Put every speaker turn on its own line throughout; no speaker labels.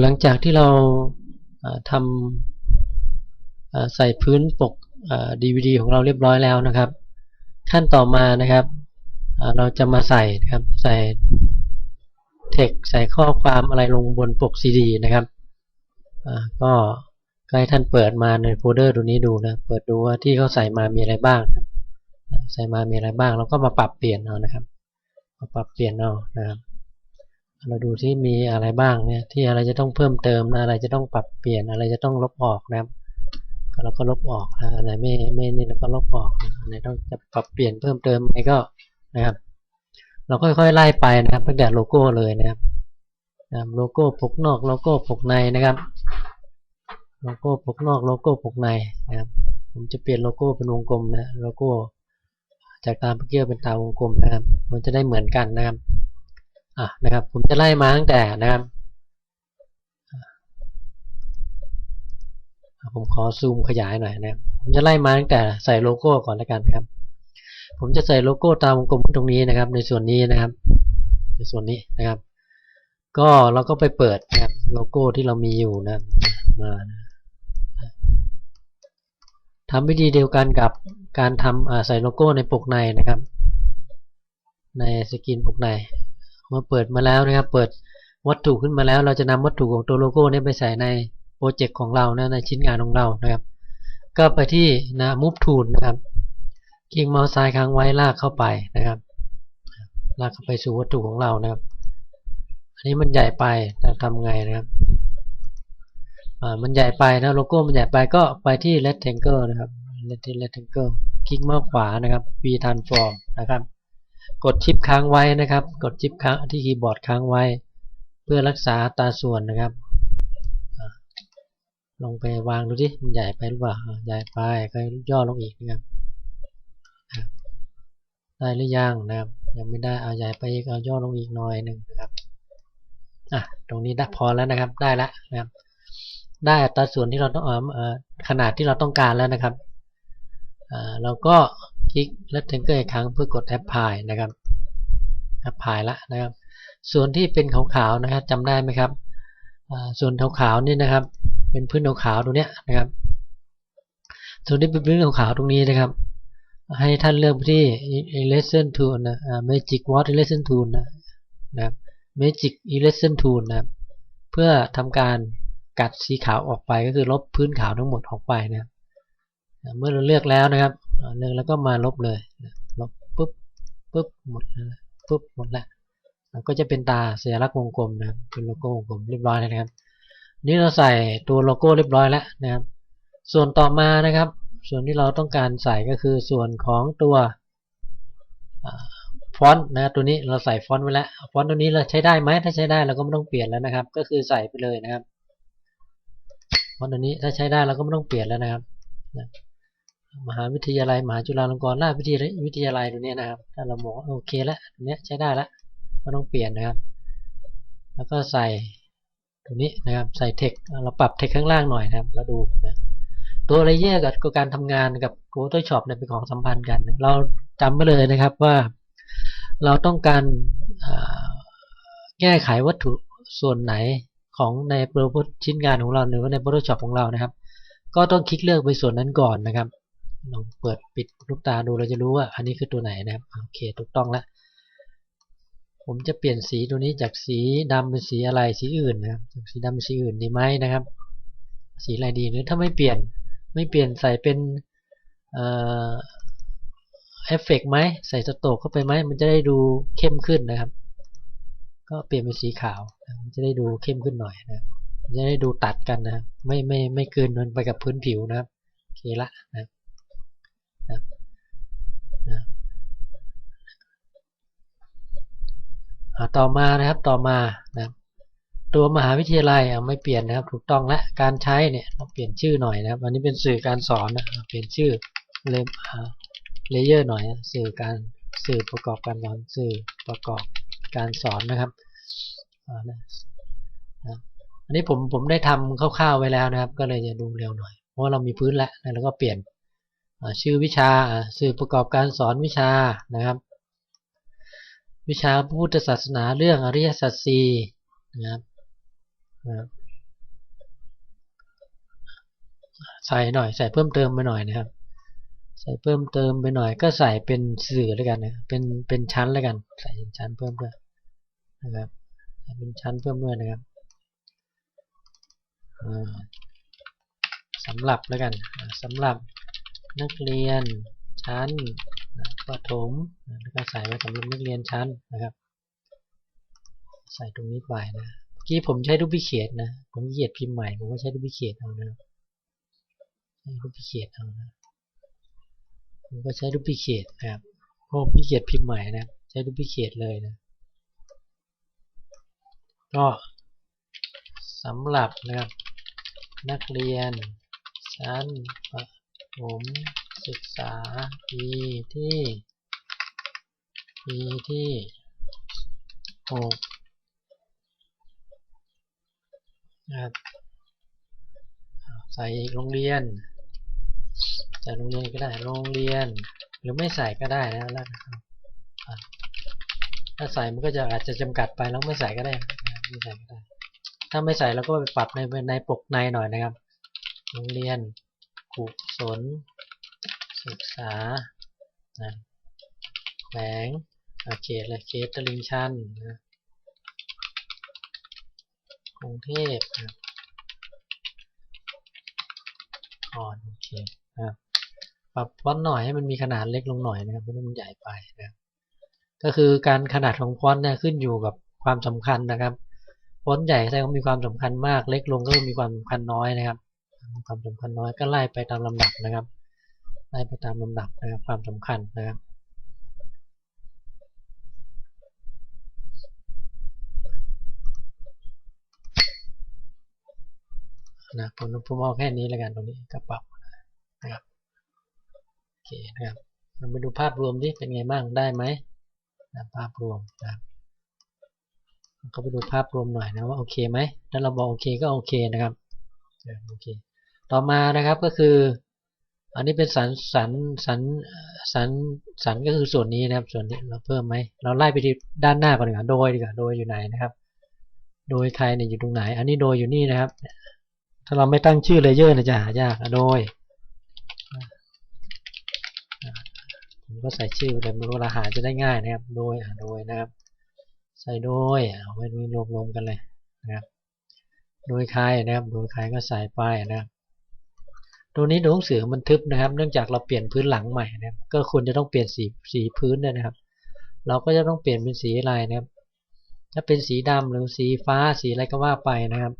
หลังจากที่เราทำใส่พื้นปก DVD ของเราเรียบร้อยแล้วนะครับ ขั้นต่อมานะครับเราจะมาใส่นะครับใส่เทคใส่ข้อความอะไรลงบนปก CD นะครับก็ให้ท่านเปิดมาในโฟลเดอร์ตัวนี้ดูนะเปิดดูว่าที่เขาใส่มามีอะไรบ้างใส่มามีอะไรบ้างเราก็มาปรับเปลี่ยนเอานะครับมาปรับเปลี่ยนเอานะครับ เราดูที่มีอะไรบ้างเนี่ยที่อะไรจะต้องเพิ่มเติมอะไรจะต้องปรับเปลี่ยนอะไรจะต้องลบออกนะครับเราก็ลบออกนะอะไรไม่ไม่นี่เราก็ลบออกนะอันไหนต้องจะปรับเปลี่ยนเพิ่มเติมอะไรก็นะครับ เราค่อยๆไล่ไปนะครับตั้งแต่โลโก้เลยนะครับนะครับโลโก้ปกนอกโลโก้ปกในนะครับโลโก้ปกนอกโลโก้ปกในนะครับผมจะเปลี่ยนโลโก้เป็นวงกลมนะโลโก้จากตามเมื่อกี้เป็นตาวงกลมนะครับ มันจะได้เหมือนกันนะครับ อะนะครับ ผมจะไล่มาตั้งแต่นะครับ ผมขอซูมขยายหน่อยนะครับผมจะไล่มาตั้งแต่ใส่โลโก้ก่อนล้วกันครับ ผมจะใส่โลโก้ตามวงกลมตรงนี้นะครับ ในส่วนนี้นะครับ ในส่วนนี้นะครับ ก็เราก็ไปเปิดนะครับโลโก้ที่เรามีอยู่นะมาทำวิธีเดียวกันกับการทำใส่โลโก้ในปกในนะครับ ในสกรีนปกใน มื่อเปิดมาแล้วนะครับ เปิดวัตถุขึ้นมาแล้ว เราจะนำวัตถุของตัวโลโก้นี้ไปใส่ในโปรเจกต์ของเรานะในชิ้นงานของเรานะครับ ก็ไปที่นะ move tool นะครับคลิกเมาส์ซ้ายค้างไว้ลากเข้าไปนะครับ ลากเข้าไปสู่วัตถุของเรานะครับ อันนี้มันใหญ่ไปจะทำไงนะครับอ่ามันใหญ่ไปนะโลโก้มันใหญ่ไปก็ไปที่ rectangle นะครับ rectangle คลิกเมาส์ขวานะครับ v transform นะครับ กดชิปค้างไว้นะครับ กดชิปค้างที่คีย์บอร์ดค้างไว้ เพื่อรักษาตาส่วนนะครับอ่าลงไปวางดูสิมันใหญ่ไปหรือเปล่าใหญ่ไปก็ย่อลงอีกนะครับ ได้หรือยังนะครับ ยังไม่ได้เอาใหญ่ไปอีกเอาย่อลงอีกหน่อยหนึ่งนะครับอะตรงนี้ได้พอแล้วนะครับ ได้แล้วนะครับ ได้ตาส่วนที่เราต้องเอ่อขนาดที่เราต้องการแล้วนะครับอ่าเราก็ คลิก rectangle อีกครั้งเพื่อกด apply นะครับ apply ละนะครับ ส่วนที่เป็นขาวๆนะครับจำได้ไหมครับส่วนขาวๆนี่นะครับ เป็นพื้นขาวๆตรงเนี้ยนะครับ ส่วนที่เป็นพื้นขาวๆตรงนี้นะครับ ให้ท่านเลือกที่ Erasure Tool นะ Magic Word Erasure Tool นะนะครับ Magic Erasure Tool นะครับเพื่อทำการกัดสีขาวออกไปก็คือลบพื้นขาวทั้งหมดออกไปนะ เมื่อเราเลือกแล้วนะครับ เลือกแล้วก็มาลบเลยลบปุ๊บปุ๊บหมดแล้วปุ๊บหมดแล้วก็จะเป็นตาสัญลักษณ์วงกลมนะครับเป็นโลโก้วงกลมเรียบร้อยแล้วนะครับ นี่เราใส่ตัวโลโก้เรียบร้อยแล้วนะครับ ส่วนต่อมานะครับ ส่วนที่เราต้องการใส่ก็คือส่วนของตัวฟอนต์นะตัวนี้เราใส่ฟอนต์ไว้แล้วฟอนต์ตัวนี้เราใช้ได้ไหมถ้าใช้ได้เราก็ไม่ต้องเปลี่ยนแล้วนะครับ ก็คือใส่ไปเลยนะครับฟอนต์ตัวนี้ถ้าใช้ได้เราก็ไม่ต้องเปลี่ยนแล้วนะครับ มหาวิทยาลัยมหาจุฬาลงกรณราชวิทยาวิทยาลัยตัวนี้นะครับ ถ้าเราบอกโอเคแล้วตัวนี้ใช้ได้แล้วไม่ต้องเปลี่ยนนะครับ แล้วก็ใส่ตัวนี้นะครับใส่เทคเราปรับเทคข้างล่างหน่อยนะครับเราดูนะตัวเลเยอร์กับการทำงานกับ Photoshop เนี่ยเป็นของสัมพันธ์กัน เราจำไว้เลยนะครับว่าเราต้องการแก้ไขวัตถุส่วนไหนของในโปรโชิ้นงานของเราหรือว่าใน Photoshop ของเรานะครับ ก็ต้องคลิกเลือกไปส่วนนั้นก่อนนะครับ ลองเปิดปิดลูกตาดูเราจะรู้ว่าอันนี้คือตัวไหนนะครับโอเคถูกต้องแล้วผมจะเปลี่ยนสีตัวนี้จากสีดำเป็นสีอะไรสีอื่นนะครับสีดำเป็นสีอื่นดีไหมนะครับ สีอะไรดีหรือถ้าไม่เปลี่ยนไม่เปลี่ยนใส่เป็นเอฟเฟกไหมใส่สโตกเข้าไปไหมมันจะได้ดูเข้มขึ้นนะครับ ก็เปลี่ยนเป็นสีขาวมันจะได้ดูเข้มขึ้นหน่อยนะจะได้ดูตัดกันนะไม่ไม่ไม่เกินมันไปกับพื้นผิวนะครับโอเคละนะ นะนะต่อมานะครับต่อมานะตัวมหาวิทยาลัยไม่เปลี่ยนนะครับ ถูกต้องและการใช้เนี่ยเราเปลี่ยนชื่อหน่อยนะครับอันนี้เป็นสื่อการสอนนะเปลี่ยนชื่อเลเลเยอร์หน่อยสื่อการสื่อประกอบการสอนสื่อประกอบการสอนนะครับอันนี้ผมผมได้ทำคร่าวๆไว้แล้วนะครับ ก็เลยจะดูเร็วหน่อยเพราะเรามีพื้นแล้วแล้วก็เปลี่ยน ชื่อวิชาสื่อประกอบการสอนวิชานะครับ วิชาพุทธศาสนาเรื่องอริยสัจสี่นะครับใส่หน่อยใส่เพิ่มเติมไปหน่อยนะครับ ใส่เพิ่มเติมไปหน่อย ก็ใส่เป็นสื่อแล้วกันนะเป็นเป็นชั้นแล้วกัน ใส่เป็นชั้นเพิ่มด้วยนะครับใส่เป็นชั้นเพิ่มด้วยนะครับอ่าสำหรับแล้วกันอ่าสำหรับ นักเรียนชั้นประถมแล้วก็ใส่ไว้สำหรับนักเรียนชั้นนะครับ ใส่ตรงนี้ไปนะเมื่อกี้ผมใช้รูปพิเศษนะ ผมเหยียดพิมพ์ใหม่ผมก็ใช้รูปพิเศษเอานะใช้รูปพิเศษเอานะผมก็ใช้รูปพิเศษนะครับเพราะผมพิเศษพิมพ์ใหม่นะใช้รูปพิเศษเลยนะก็สำหรับนะครับนักเรียนชั้นประ ถมศึกษาปีที่ปีที่หกนะครับใส่อีกโรงเรียนใส่โรงเรียนก็ได้โรงเรียน หรือไม่ใส่ก็ได้นะแล้วถ้าใส่มันก็จะอาจจะจำกัดไปแล้วไม่ใส่ก็ได้นะไม่ใส่ก็ได้ ถ้าไม่ใส่เราก็ไปปรับในในปกในหน่อยนะครับ โรงเรียน กุศลศึกษานะแขวงอะเขตเลยเขตตลิงชันนะกรุงเทพนะอ่อนโอเคนะครับปรับฟอนต์หน่อยให้มันมีขนาดเล็กลงหน่อยนะครับเพราะมันใหญ่ไปนะครับก็คือการขนาดของฟอนต์เนี่ยขึ้นอยู่กับความสำคัญนะครับฟอนต์ใหญ่แสดงว่ามีความสำคัญมากเล็กลงก็มีความสำคัญน้อยนะครับ ความสำคัญน้อยก็ไล่ไปตามลำดับนะครับไล่ไปตามลำดับนะครับความสำคัญนะครับนะผมผมเอาแค่นี้แล้วกันตรงนี้ก็ปรับนะครับโอเคนะครับเราไปดูภาพรวมที่เป็นไงบ้างได้ไหมนะภาพรวมนะครับก็ไปดูภาพรวมหน่อยนะว่าโอเคไหมถ้าเราบอกโอเคก็โอเคนะครับโอเค ต่อมานะครับก็คือ อันนี้เป็นสันสันสันสันสันก็คือส่วนนี้นะครับ ส่วนนี้เราเพิ่มไหมเราไล่ไปที่ด้านหน้าก่อนดีกว่าโดยดีกว่าโดยอยู่ไหนนะครับ โดยใครเนี่ยอยู่ตรงไหน อันนี้โดยอยู่นี่นะครับ ถ้าเราไม่ตั้งชื่อเลเยอร์นะจะหายากโดยผมก็ใส่ชื่อเลยเวลาหาจะได้ง่ายนะครับ โดยโดยนะครับ ใส่โดยเอาไว้นี้รวมๆกันเลยนะครับ โดยใครนะครับ โดยใครก็ใส่ไปนะครับ ตัวนี้ตัวหนังสือมันทึบนะครับ เนื่องจากเราเปลี่ยนพื้นหลังใหม่นะครับ ก็ควรจะต้องเปลี่ยนสีสีพื้นด้วยนะครับ เราก็จะต้องเปลี่ยนเป็นสีอะไรนะครับ ถ้าเป็นสีดำหรือสีฟ้าสีอะไรก็ว่าไปนะครับ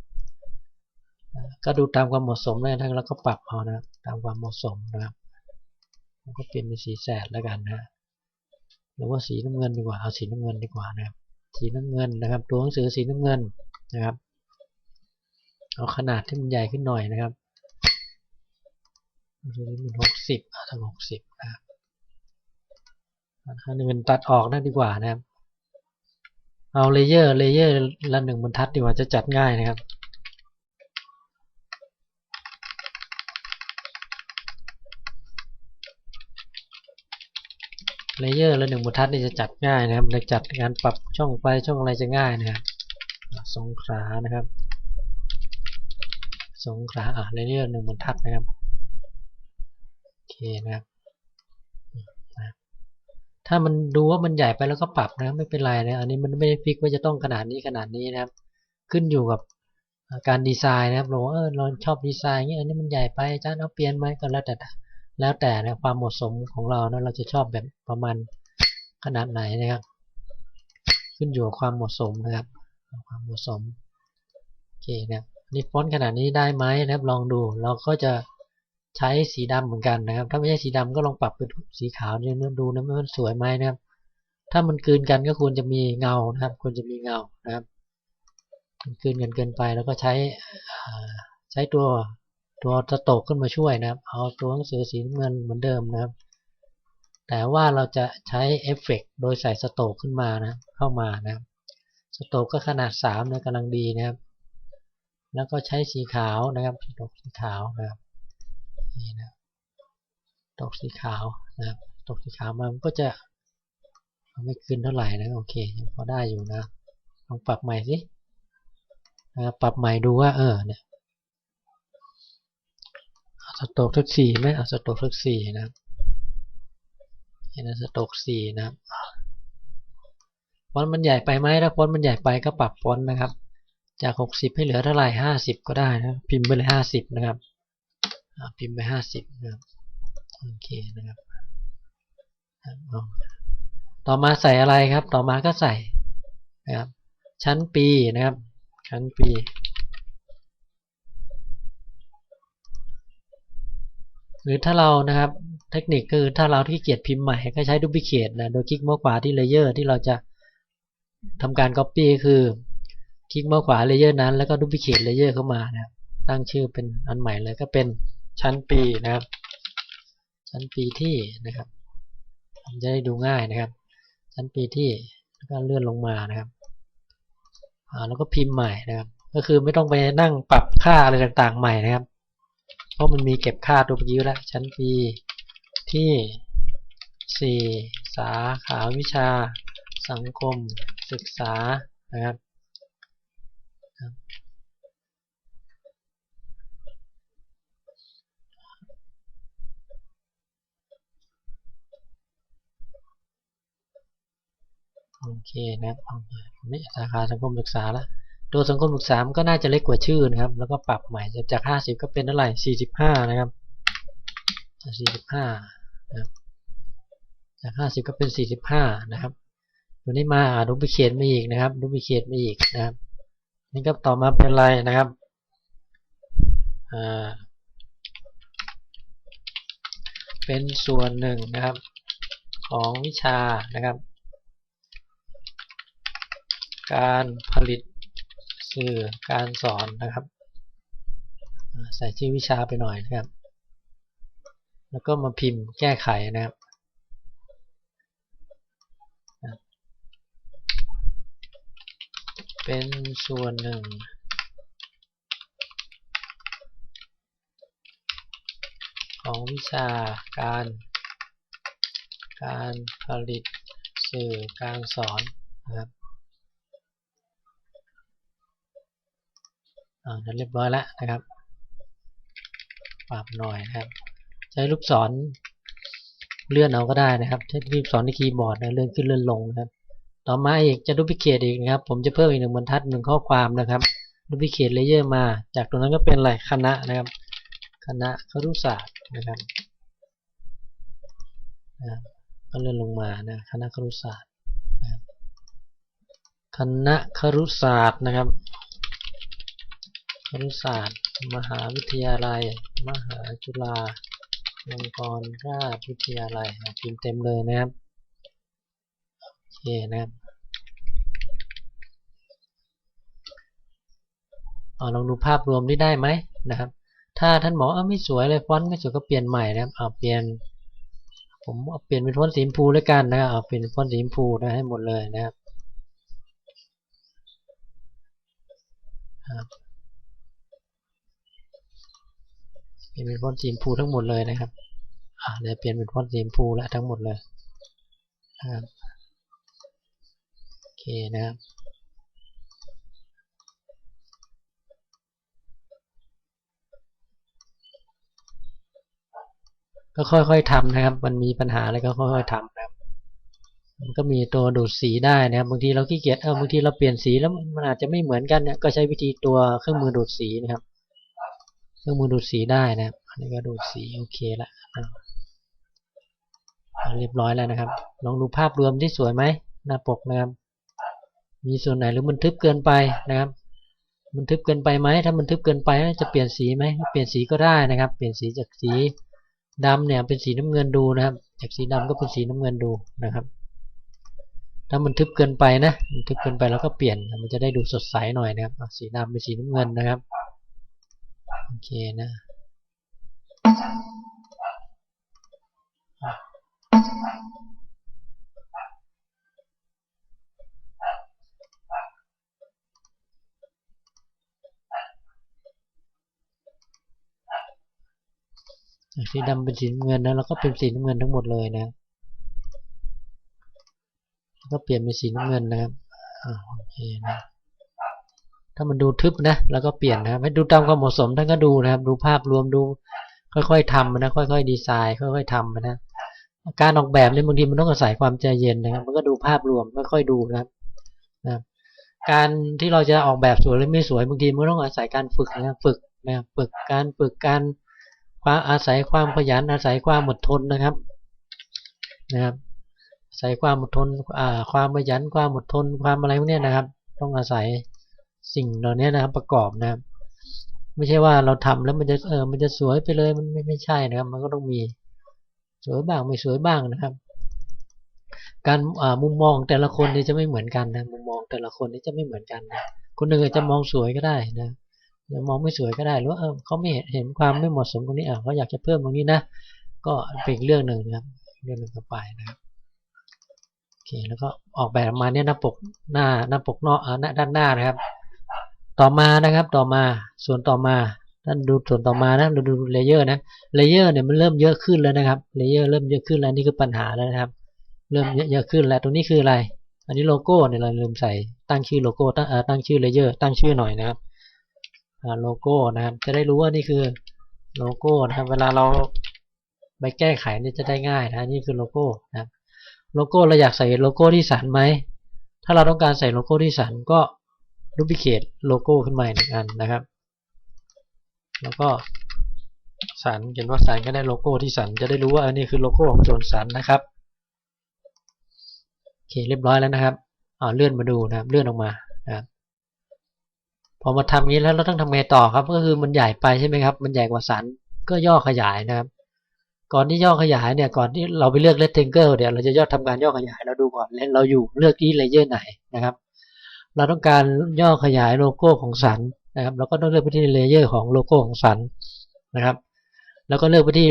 ก็ดูตามความเหมาะสมเลยทั้งแล้วก็ปรับเอานะตามความเหมาะสมนะครับก็เปลี่ยนเป็นสีแสดแล้วกันนะหรือว่าสีน้ำเงินดีกว่าเอาสีน้ำเงินดีกว่านะครับ สีน้ำเงินนะครับ ตัวหนังสือสีน้ำเงินนะครับ เอาขนาดที่มันใหญ่ขึ้นหน่อยนะครับ หกสิบทั้งหกสิบนะครับถ้าเงินตัดออกนั่นดีกว่านะครับ เอาเลเยอร์เลเยอร์ละหนึ่งบรรทัดดีกว่าจะจัดง่ายนะครับเลเยอร์ละหนึ่งบรรทัดนี่จะจัดง่ายนะครับในจัดการปรับช่องไฟช่องอะไรจะง่ายนะครับสงขานะครับ สงขาอะเลเยอร์หนึ่งบรรทัดนะครับ เคนะครับถ้ามันดูว่ามันใหญ่ไปแล้วก็ปรับนะไม่เป็นไรนะอันนี้มันไม่ได้ฟิกว่าจะต้องขนาดนี้ขนาดนี้นะครับ ขึ้นอยู่กับการดีไซน์นะครับเราเออเราชอบดีไซน์เงี้ยอันนี้มันใหญ่ไปอาจารย์เอาเปลี่ยนไหมก็แล้วแต่แล้วแต่นะความเหมาะสมของเรานะเราจะชอบแบบประมาณขนาดไหนนะครับ ขึ้นอยู่กับความเหมาะสมนะครับ ความเหมาะสมโอเคนะนี่ฟอนต์ขนาดนี้ได้ไหมนะครับลองดูเราก็จะ ใช้สีดำเหมือนกันนะครับ ถ้าไม่ใช่สีดำก็ลองปรับเป็นสีขาวดูนะมันสวยไหมนะครับ ถ้ามันคืนกันก็ควรจะมีเงานะครับ ควรจะมีเงานะครับมันคืนกันเกินไปแล้วก็ใช้ใช้ตัวตัวสโตกขึ้นมาช่วยนะครับ เอาตัวหนังสือสีเงินเหมือนเดิมนะครับ แต่ว่าเราจะใช้เอฟเฟกโดยใส่สโตกขึ้นมานะเข้ามานะครับสโตกก็ขนาด3นะกำลังดีนะครับ แล้วก็ใช้สีขาวนะครับสโตกสีขาวนะครับ นี่นะตกสีขาวนะครับตกสีขาวมันก็จะไม่ขึ้นเท่าไหร่นะโอเคยังพอได้อยู่นะลองปรับใหม่สินะปรับใหม่ดูว่าเออเนี่ยเอาสโตรกสักสี่ไหมเอาสโตรกสักสี่นะเห็นไหมสโตรกสี่นะฟอนต์มันใหญ่ไปไหมถ้าฟอนต์มันใหญ่ไปก็ปรับฟอนต์นะครับ จากหกสิบให้เหลือเท่าไหร่ห้าสิบก็ได้นะพิมพ์ไปเลยห้าสิบนะครับ พิมพ์ไปห้าสิบนะครับโอเคนะครับต่อมาใส่อะไรครับ ต่อมาก็ใส่นะครับ ชั้นปีนะครับ ชั้นปีหรือถ้าเรานะครับเทคนิคคือถ้าเราที่เกียจพิมพ์ใหม่ก็ใช้ดูพิเคตนะโดยคลิกเมาส์ขวาที่เลเยอร์ที่เราจะทำการ Copy คือคลิกเมาส์ขวาเลเยอร์นั้นแล้วก็ดูพิเคตเลเยอร์เข้ามานะครับตั้งชื่อเป็นอันใหม่เลยก็เป็น ชั้นปีนะครับ ชั้นปีที่นะครับมันจะได้ดูง่ายนะครับ ชั้นปีที่แล้วก็เลื่อนลงมานะครับอ่าแล้วก็พิมพ์ใหม่นะครับ ก็คือไม่ต้องไปนั่งปรับค่าอะไรต่างๆใหม่นะครับ เพราะมันมีเก็บค่าตัวเมื่อกี้แล้วชั้นปีที่ 4 สาขาวิชา สังคมศึกษานะครับ โอเคนะครับนี่สาขาสังคมศึกษาล้วตัวสังคมศึกษามันก็น่าจะเล็กกว่าชื่อนะครับ แล้วก็ปรับใหม่จาก 50 ก็เป็นเท่าไหร่ 45 นะครับ 45นะครับจาก 50 ก็เป็น 45 นะครับ ตัวนี้มาดูพิเคตมาอีกนะครับดูพิเคตมาอีกนะครับ นี่ก็ต่อมาเป็นอะไรนะครับอ่าเป็นส่วนหนึ่งนะครับ ของวิชานะครับ การผลิตสื่อการสอนนะครับ ใส่ชื่อวิชาไปหน่อยนะครับ แล้วก็มาพิมพ์แก้ไขนะครับเป็นส่วนหนึ่งของวิชาการ การผลิตสื่อการสอนนะครับ อ่านเรียบร้อยแล้วนะครับ ปรับหน่อยนะครับ ใช้ลูกศรเลื่อนเอาก็ได้นะครับ ใช้ลูกศรในคีย์บอร์ดนะเลื่อนขึ้นเลื่อนลงนะครับ ต่อมาอีกจะดูพิเคตอีกนะครับ ผมจะเพิ่มอีกหนึ่งบรรทัดหนึ่งข้อความนะครับดูพิเคตเลเยอร์มา จากตรงนั้นก็เป็นอะไรคณะนะครับ คณะครุศาสตร์นะครับก็เลื่อนลงมานะคณะครุศาสตร์ครับคณะครุศาสตร์นะครับ ครุศาสตร์ มหาวิทยาลัย มหาจุฬาลงกรณราชวิทยาลัยอะพิมพ์เต็มเลยนะครับ โอเคนะครับเอาลองดูภาพรวมได้ได้ไหมนะครับ ถ้าท่านบอกเออไม่สวยเลยฟอนต์ไม่สวยก็เปลี่ยนใหม่นะครับเอาเปลี่ยน ผมเอาเปลี่ยนเป็นฟอนต์สีชมพูแล้วกันนะครับเอาเปลี่ยนเป็นฟอนต์สีชมพูนะให้หมดเลยนะครับครับ เปลี่ยนเป็นฟอนต์สีชมพูทั้งหมดเลยนะครับอ่าเดี๋ยวเปลี่ยนเป็นฟอนต์สีชมพูแล้วทั้งหมดเลยนะครับโอเคนะครับก็ค่อยๆทำนะครับ มันมีปัญหาอะไรก็ค่อยๆทำนะครับ มันก็มีตัวดูดสีได้นะครับ บางทีเราขี้เกียจ เออบางทีเราเปลี่ยนสีแล้วมันอาจจะไม่เหมือนกันเนี่ย ก็ใช้วิธีตัวเครื่องมือดูดสีนะครับ เครื่องมือดูดสีได้นะครับอันนี้ก็ดูดสีโอเคละเรียบร้อยแล้วนะครับ ลองดูภาพรวมที่สวยไหมหน้าปกนะครับ มีส่วนไหนหรือมันทึบเกินไปนะครับ มันทึบเกินไปไหมถ้ามันทึบเกินไปจะเปลี่ยนสีไหมเปลี่ยนสีก็ได้นะครับ เปลี่ยนสีจากสีดำเนี่ยเป็นสีน้ำเงินดูนะครับ จากสีดำก็เป็นสีน้ำเงินดูนะครับ ถ้ามันทึบเกินไปนะ มันทึบเกินไปแล้วก็เปลี่ยน มันจะได้ดูสดใสหน่อยนะครับสีดำเป็นสีน้ำเงินนะครับ โอเคนะสีดำเป็นสีเงินนะแล้วก็เป็นสีน้ำเงินทั้งหมดเลยนะก็เปลี่ยนเป็นสีน้ำเงินนะครับโอเคนะ ถ้ามันดูทึบนะแล้วก็เปลี่ยนนะครับให้ดูตามความเหมาะสมท่านก็ดูนะครับ ดูภาพรวมดู ค่อยๆทำนะค่อยๆดีไซน์ ค่อยๆทำนะการออกแบบเนี่ยบางทีมันต้องอาศัยความใจเย็นนะครับ มันก็ดูภาพรวมค่อยๆดูนะครับนะครับการที่เราจะออกแบบสวยหรือไม่สวยบางทีมันต้องอาศัยการฝึกนะครับฝึกนะครับฝึกการฝึกการความอาศัยความขยันอาศัยความอดทนนะครับนะครับอาศัยความอดทนอ่าความขยันความอดทนความอะไรพวกเนี้ยนะครับ ต้องอาศัย สิ่งเหล่านี้นะครับประกอบนะครับ ไม่ใช่ว่าเราทำแล้วมันจะเออมันจะสวยไปเลยมันไม่ไม่ใช่นะครับ มันก็ต้องมีสวยบ้างไม่สวยบ้างนะครับ การมุมมองแต่ละคนนี่จะไม่เหมือนกันนะมุมมองแต่ละคนนี่จะไม่เหมือนกันนะคนหนึ่งอาจจะมองสวยก็ได้นะจะมองไม่สวยก็ได้หรือว่าเออเขาไม่เห็นความไม่เหมาะสมตรงนี้อะเขาอยากจะเพิ่มตรงนี้นะก็เป็นเรื่องหนึ่งนะครับเรื่องหนึ่งต่อไปนะครับโอเคแล้วก็ออกแบบมาเนี่ยหน้าปกหน้าหน้าปกนอกอ่าด้านหน้านะครับ ต่อมานะครับต่อมาส่วนต่อมาท่านดูส่วนต่อมานะเราดูเลเยอร์นะเลเยอร์เนี่ยมันเริ่มเยอะขึ้นแล้วนะครับเลเยอร์เริ่มเยอะขึ้นแล้วนี่คือปัญหาแล้วนะครับ เริ่มเยอะขึ้นแล้วตรงนี้คืออะไร อันนี้โลโก้เนี่ยเราลืมใส่ตั้งชื่อโลโก้ตั้งตั้งชื่อเลเยอร์ตั้งชื่อหน่อยนะครับโลโก้นะครับจะได้รู้ว่านี่คือโลโก้นะครับเวลาเราไปแก้ไขนี่จะได้ง่ายนะนี่คือโลโก้นะครับโลโก้เราอยากใส่โลโก้ที่สันไหมถ้าเราต้องการใส่โลโก้ที่สันก็ รูปพิเคตโลโก้ขึ้นมาหนึ่งอันนะครับ แล้วก็สันเขียนว่าสันก็ได้โลโก้ที่สันจะได้รู้ว่าอันนี้คือโลโก้ของโจนสันนะครับโอเคเรียบร้อยแล้วนะครับอ่าเลื่อนมาดูนะครับเลื่อนออกมานะครับพอมาทำงี้แล้วเราต้องทำไงต่อครับ ก็คือมันใหญ่ไปใช่ไหมครับ มันใหญ่กว่าสันก็ย่อขยายนะครับ ก่อนที่ย่อขยายเนี่ยก่อนที่เราไปเลือก rectangle เดี๋ยวเราจะย่อทำการย่อขยายเราดูก่อนเราอยู่เลือกที่เลเยอร์ไหนนะครับ เราต้องการย่อขยายโลโก้ของสันนะครับเราก็ต้องเลือกไปที่เลเยอร์ของโลโก้ของสันนะครับ แล้วก็เลือกไปที่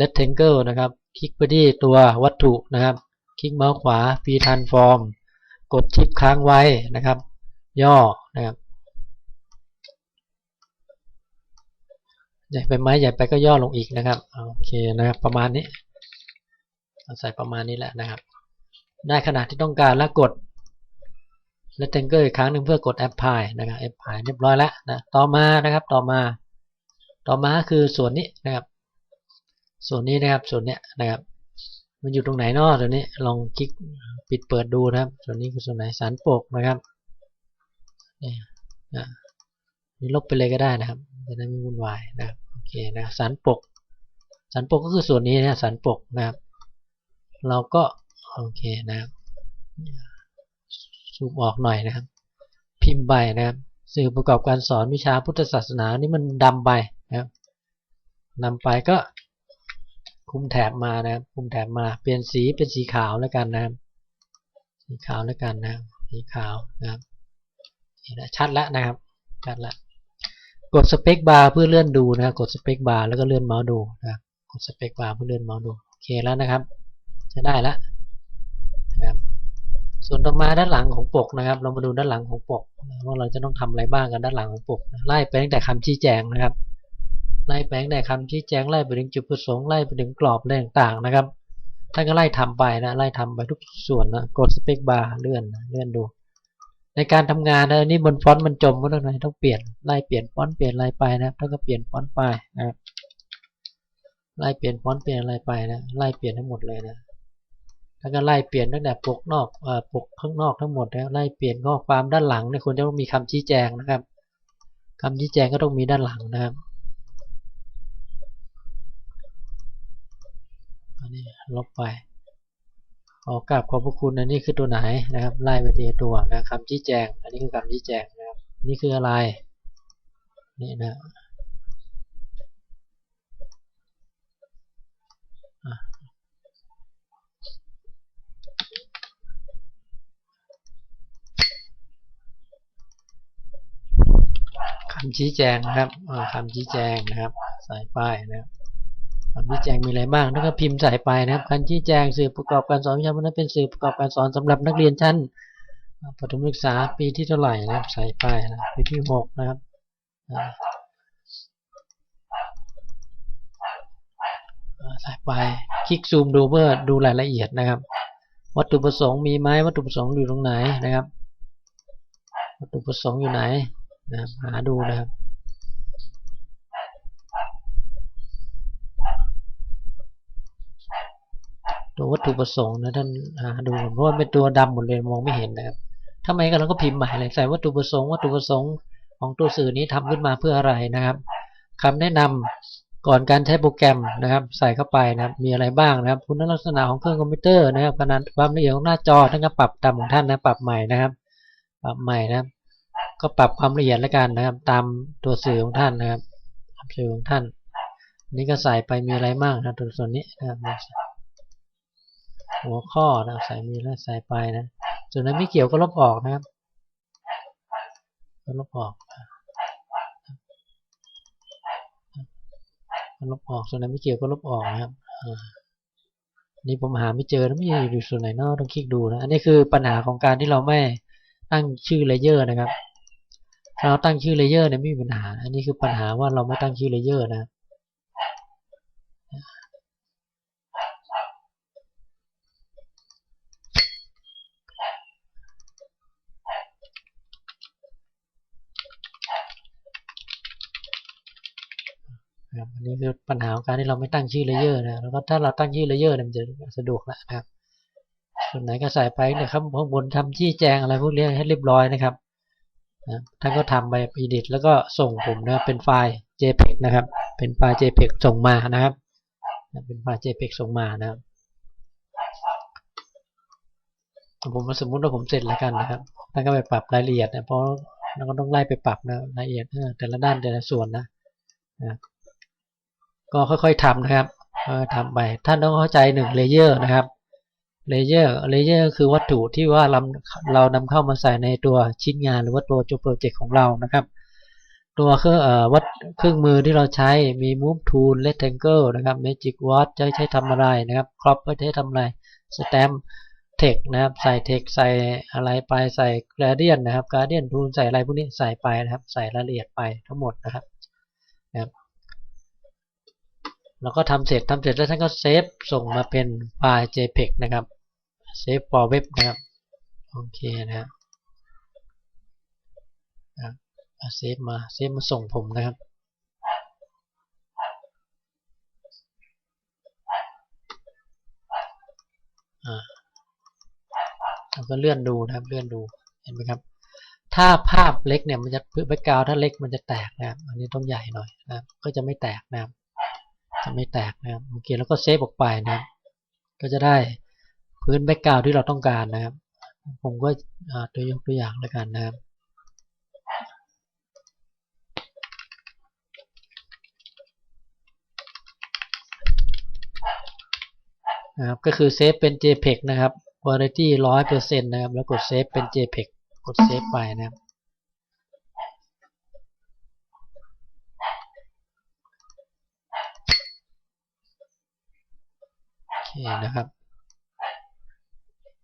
rectangle นะครับ คลิกไปที่ตัววัตถุนะครับ คลิกเมาส์ขวา p transform กดชิปค้างไว้นะครับ ย่อนะครับใหญ่ไปไหมใหญ่ไปก็ย่อลงอีกนะครับโอเคนะครับประมาณนี้ใส่ประมาณนี้แหละนะครับ ได้ขนาดที่ต้องการแล้วกด rectangle อีกครั้งหนึ่งเพื่อกด apply นะครับ apply เรียบร้อยแล้วนะต่อมานะครับต่อมา ต่อมาคือส่วนนี้นะครับ ส่วนนี้นะครับส่วนเนี้ยนะครับ มันอยู่ตรงไหนเนาะตัวนี้ลองคลิกปิดเปิดดูนะครับ ส่วนนี้คือส่วนไหนสารปกนะครับนี่นะนี่ลบไปเลยก็ได้นะครับจะได้ไม่วุ่นวายนะครับโอเคนะสารปก สารปกก็คือส่วนนี้นะสารปกนะครับ เราก็โอเคนะครับ ซูมออกหน่อยนะครับ พิมพ์ใบนะครับ สื่อประกอบการสอนวิชาพุทธศาสนานี่มันดำไปนะครับนำไปก็คุมแถบมานะครับคุมแถบมาเปลี่ยนสีเป็นสีขาวแล้วกันนะครับสีขาวแล้วกันนะครับสีขาวนะครับชัดแล้วนะครับชัดแล้วกดสเปคบาร์เพื่อเลื่อนดูนะกดสเปคบาร์แล้วก็เลื่อนเมาส์ดูนะครับกดสเปคบาร์เพื่อเลื่อนเมาส์ดูโอเคแล้วนะครับ จะได้แล้วนะ ส่วนต่อมาด้านหลังของปกนะครับ เรามาดูด้านหลังของปก ว่าเราจะต้องทำอะไรบ้างกันด้านหลังของปก ไล่ไปตั้งแต่คำชี้แจงนะครับ ไล่ไปตั้งแต่คำชี้แจงไล่ไปถึงจุดประสงค์ไล่ไปถึงกรอบอะไรต่างๆนะครับท่านก็ไล่ทำไปนะไล่ทำไปทุกส่วนนะกดสเปคบาร์เลื่อนเลื่อนดู ในการทำงานนะนี่บนฟอนต์มันจมก็ต้องต้องเปลี่ยนไล่เปลี่ยนฟอนต์เปลี่ยนอะไรไปนะครับท่านก็เปลี่ยนฟอนต์ไปนะครับไล่เปลี่ยนฟอนต์เปลี่ยนอะไรไปนะไล่เปลี่ยนทั้งหมดเลยนะ ท่านก็ไล่เปลี่ยนตั้งแต่ปกนอกปกข้างนอกทั้งหมดแล้วไล่เปลี่ยนข้อความด้านหลังเนี่ยควรจะต้องมีคำชี้แจงนะครับคำชี้แจงก็ต้องมีด้านหลังนะครับอันนี้ลบไปขอกราบขอบพระคุณอันนี้คือตัวไหนนะครับ ไล่ไปทีตัวนะคำชี้แจง อันนี้คือคำชี้แจงนะครับ นี่คืออะไร นี่นะ คำชี้แจงนะครับคำชี้แจงนะครับใส่ป้ายนะครับคำชี้แจงมีอะไรบ้างแล้วก็พิมพ์ใส่ไปนะครับคำชี้แจงสื่อประกอบการสอนวิชาพนั้นเป็นสื่อประกอบการสอนสำหรับนักเรียนชั้นประถมศึกษาปีที่เท่าไหร่นะครับใส่ไปนะปีที่หกนะครับใส่ไปคลิกซูมดูเพื่อดูรายละเอียดนะครับ วัตถุประสงค์มีไหมวัตถุประสงค์อยู่ตรงไหนนะครับ วัตถุประสงค์อยู่ไหน นะครับหาดูนะครับตัววัตถุประสงค์นะท่านหาดูเพราะว่าเป็นตัวดำหมดเลยมองไม่เห็นนะครับถ้าไม่ก็เราก็พิมพ์ใหม่เลยใส่วัตถุประสงค์วัตถุประสงค์ของตัวสื่อนี้ทำขึ้นมาเพื่ออะไรนะครับคำแนะนำก่อนการใช้โปรแกรมนะครับ ใส่เข้าไปนะครับมีอะไรบ้างนะครับ คุณลักษณะของเครื่องคอมพิวเตอร์นะครับขนาดความละเอียดของหน้าจอท่านก็ปรับตามของท่านนะปรับใหม่นะครับ ปรับใหม่นะครับ ก็ปรับความละเอียดแล้วกันนะครับ ตามตัวสื่อของท่านนะครับสื่อของท่าน นี่ก็ใส่ไปมีอะไรบ้างนะตัวส่วนนี้นะครับหัวข้อนะใส่มีแล้วใส่ไปนะส่วนนั้นไม่เกี่ยวก็ลบออกนะครับก็ลบออกลบออกส่วนนั้นไม่เกี่ยวก็ลบออกนะครับอ่านี่ผมหาไม่เจอนะไม่อยู่ส่วนไหนเนอะต้องคลิกดูนะอันนี้คือปัญหาของการที่เราไม่ตั้งชื่อเลเยอร์นะครับ ถ้าเราตั้งชื่อเลเยอร์เนี่ยไม่มีปัญหา อันนี้คือปัญหาว่าเราไม่ตั้งชื่อเลเยอร์นะครับอันนี้คือปัญหาของการที่เราไม่ตั้งชื่อเลเยอร์นะแล้วก็ถ้าเราตั้งชื่อเลเยอร์เนี่ยมันจะสะดวกแล้วนะครับส่วนไหนก็ใส่ไปเนี่ยครับข้างบนทำชี้แจงอะไรพวกนี้ให้เรียบร้อยนะครับ นะท่านก็ทำไป edit แล้วก็ส่งผมนะเป็นไฟล์ JPEG นะครับ เป็นไฟล์ JPEG ส่งมานะครับเป็นไฟล์ JPEG ส่งมานะครับผมสมมุติว่าผมเสร็จแล้วกันนะครับท่านก็ไปปรับรายละเอียดนะเพราะเราก็ต้องไล่ไปปรับนะรายละเอียดแต่ละด้านแต่ละส่วนนะนะก็ค่อยๆทำนะครับทำไปท่านต้องเข้าใจหนึ่งเลเยอร์นะครับ เลเยอร์เลเยอร์คือวัตถุที่ว่าเราเรานำเข้ามาใส่ในตัวชิ้นงานหรือว่าตัวโจโปรเจกต์ของเรานะครับ ตัวเครื่องวัดเครื่องมือที่เราใช้มี move tool rectangle นะครับ magic word จะใช้ทำอะไรนะครับ crop ก็ใช้ทำอะไร stamp text นะครับใส่ text ใส่อะไรไปใส่ gradient นะครับ gradient tool ใส่อะไรพวกนี้ใส่ไปนะครับ ใส่รายละเอียดไปทั้งหมดนะครับ แล้วก็ทำเสร็จทำเสร็จแล้วท่านก็เซฟส่งมาเป็นไฟล์ JPEG นะครับเซฟ for web นะครับโอเคนะครับเซฟมาเซฟมาส่งผมนะครับเราก็เลื่อนดูนะครับเลื่อนดูเห็นไหมครับ ถ้าภาพเล็กเนี่ยมันจะพื้นแบ็กกราวถ้าเล็กมันจะแตกนะครับ อันนี้ต้องใหญ่หน่อยนะครับก็จะไม่แตกนะครับ ไม่แตกนะครับโอเคแล้วก็เซฟออกไปนะครับก็จะได้พื้นแบ็กกราวที่เราต้องการนะครับ ผมก็ตัวยกตัวอย่างแล้วกันนะครับนะครับก็คือเซฟเป็น JPEG นะครับ quality ร้อยเปอร์เซ็นต์นะครับ แล้วกดเซฟเป็น JPEG กดเซฟไปนะครับ โอเคนะครับ